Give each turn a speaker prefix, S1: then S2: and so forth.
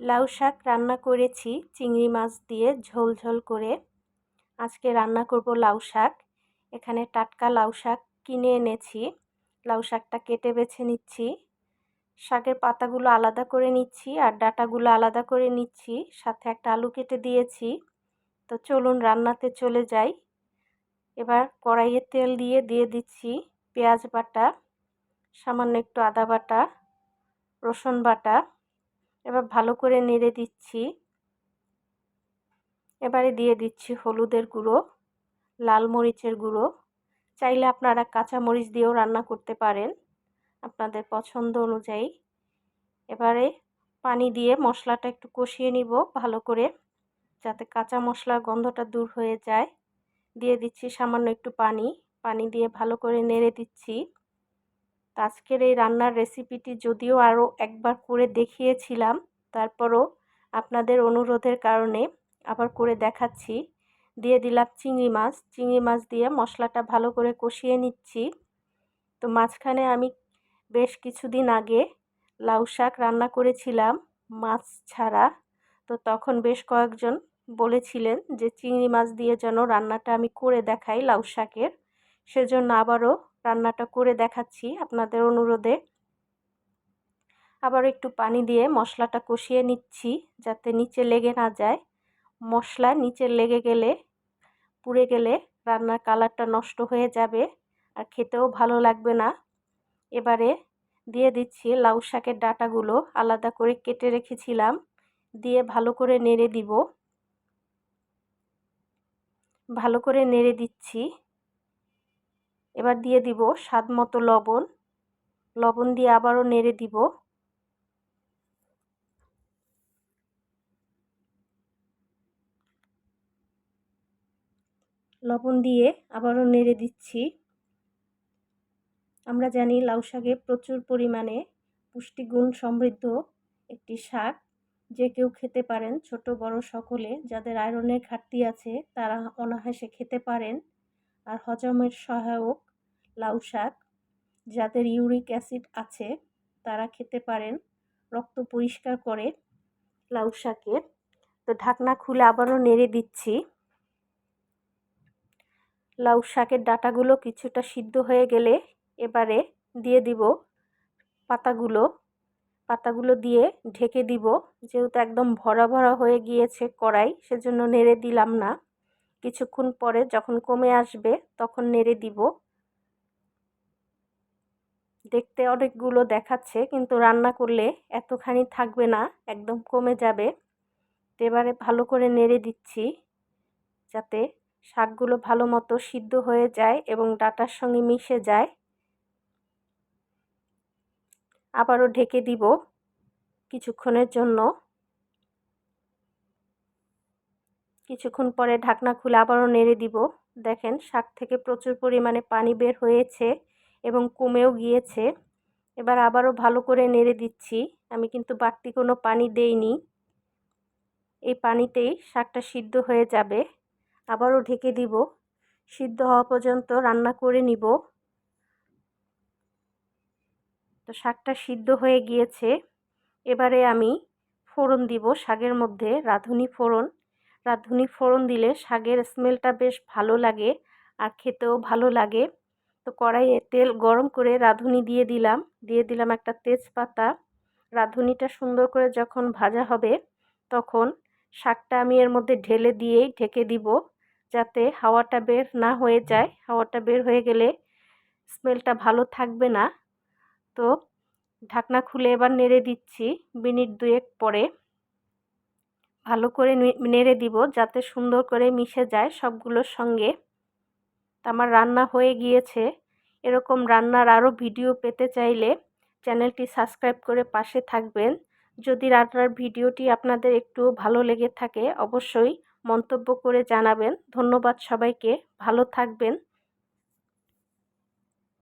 S1: লাউ শাক রান্না করেছি, চিংড়ি মাছ দিয়ে ঝোল ঝোল করে। আজকে রান্না করব লাউ শাক। এখানে টাটকা লাউ শাক কিনে এনেছি। লাউ শাকটা কেটে বেছে নিচ্ছি। শাকের পাতাগুলো আলাদা করে নিচ্ছি আর ডাটাগুলো আলাদা করে নিচ্ছি। সাথে একটা আলু কেটে দিয়েছি। তো চলুন রান্নাতে চলে যাই। এবার কড়াইয়ে তেল দিয়ে দিয়ে দিচ্ছি পেঁয়াজ বাটা, সামান্য একটু আদা বাটা, রসুন বাটা। এবার ভালো করে নেড়ে দিচ্ছি। এবারে দিয়ে দিচ্ছি হলুদের গুঁড়ো, লাল মরিচের গুঁড়ো। চাইলে আপনারা কাঁচা মরিচ দিয়েও রান্না করতে পারেন আপনাদের পছন্দ অনুযায়ী। এবারে পানি দিয়ে মশলাটা একটু কষিয়ে নিব ভালো করে যাতে কাঁচা মশলার গন্ধটা দূর হয়ে যায়। দিয়ে দিচ্ছি সামান্য একটু পানি পানি দিয়ে ভালো করে নেড়ে দিচ্ছি। আজকের এই রান্নার রেসিপিটি যদিও আরও একবার করে দেখিয়েছিলাম, তারপরও আপনাদের অনুরোধের কারণে আবার করে দেখাচ্ছি। দিয়ে দিলাম চিংড়ি মাছ চিংড়ি মাছ দিয়ে মশলাটা ভালো করে কষিয়ে নিচ্ছি। তো মাঝখানে আমি বেশ কিছুদিন আগে লাউ শাক রান্না করেছিলাম মাছ ছাড়া। তো তখন বেশ কয়েকজন বলেছিলেন যে, চিংড়ি মাছ দিয়ে যেন রান্নাটা আমি করে দেখাই লাউ শাকের, সেজন্য আবারও রান্নাটা করে দেখাচ্ছি আপনাদের অনুরোধে। আবার একটু পানি দিয়ে মশলাটা কষিয়ে নিচ্ছি যাতে নিচে লেগে না যায়। মশলা নিচে লেগে গেলে, পুড়ে গেলে রান্নার কালারটা নষ্ট হয়ে যাবে আর খেতেও ভালো লাগবে না। এবারে দিয়ে দিচ্ছি লাউ শাকের ডাটাগুলো আলাদা করে কেটে রেখেছিলাম, দিয়ে ভালো করে নেড়ে দিব। ভালো করে নেড়ে দিচ্ছি। এবার দিয়ে দিব স্বাদ মতো লবণ। লবণ দিয়ে আবারও নেড়ে দিব। লবণ দিয়ে আবারও নেড়ে দিচ্ছি। আমরা জানি লাউ শাকে প্রচুর পরিমাণে পুষ্টিগুণ সমৃদ্ধ একটি শাক। যে কেউ খেতে পারেন, ছোট, বড় সকলে যাদের আয়রনের ঘাটতি আছে, তারা অনাহাসে খেতে পারেন। আর হজমের সহায়ক লাউ শাক, যাদের ইউরিক অ্যাসিড আছে, তারা খেতে পারেন। রক্ত পরিষ্কার করে লাউ শাকের। তো ঢাকনা খুলে আবারও নেড়ে দিচ্ছি। লাউ শাকের ডাটাগুলো কিছুটা সিদ্ধ হয়ে গেলে এবারে দিয়ে দিব পাতাগুলো। পাতাগুলো দিয়ে ঢেকে দিব। যেহেতু একদম ভরা ভরা হয়ে গিয়েছে কড়াই, সেজন্য নেড়ে দিলাম না। কিছুক্ষণ পরে যখন কমে আসবে, তখন নেড়ে দিব। দেখতে অনেকগুলো দেখাচ্ছে, কিন্তু রান্না করলে এতখানি থাকবে না, একদম কমে যাবে। এবারে ভালো করে নেড়ে দিচ্ছি যাতে শাকগুলো ভালো মতো সিদ্ধ হয়ে যায় এবং ডাটার সঙ্গে মিশে যায়। আবারও ঢেকে দিব কিছুক্ষণের জন্য। কিছুক্ষণ পরে ঢাকনা খুলে আবারও নেড়ে দিব। দেখেন শাক থেকে প্রচুর পরিমাণে পানি বের হয়েছে। এবং কমেও গিয়েছে। এবার আবারও ভালো করে নেড়ে দিচ্ছি। আমি কিন্তু বাড়তি কোনো পানি দেইনি। এই পানিতেই শাকটা সিদ্ধ হয়ে যাবে। আবারও ঢেকে দিব। সিদ্ধ হওয়া পর্যন্ত রান্না করে নিব। তো শাকটা সিদ্ধ হয়ে গিয়েছে। এবারে আমি ফোড়ন দিব শাকের মধ্যে, রাঁধুনি ফোড়ন। রাঁধুনি ফোড়ন দিলে শাকের স্মেলটা বেশ ভালো লাগে আর খেতেও ভালো লাগে। তো কড়াইয়ে তেল গরম করে রাঁধুনি দিয়ে দিলাম। দিয়ে দিলাম একটা তেজপাতা। রাঁধুনিটা সুন্দর করে যখন ভাজা হবে, তখন শাকটা আমি এর মধ্যে ঢেলে দিয়েই ঢেকে দিব, যাতে হাওয়াটা বের না হয়ে যায়। হাওয়াটা বের হয়ে গেলে স্মেলটা ভালো থাকবে না। তো ঢাকনা খুলে এবার নেড়ে দিচ্ছি মিনিট দুয়েক পরে। ভালো করে নেড়ে দিব যাতে সুন্দর করে মিশে যায় সবগুলোর সঙ্গে। আমার রান্না হয়ে গিয়েছে। এরকম রান্নার আরও ভিডিও পেতে চাইলে চ্যানেলটি সাবস্ক্রাইব করে পাশে থাকবেন। যদি রান্নার ভিডিওটি আপনাদের একটু ভালো লেগে থাকে, অবশ্যই মন্তব্য করে জানাবেন। ধন্যবাদ সবাইকে। ভালো থাকবেন।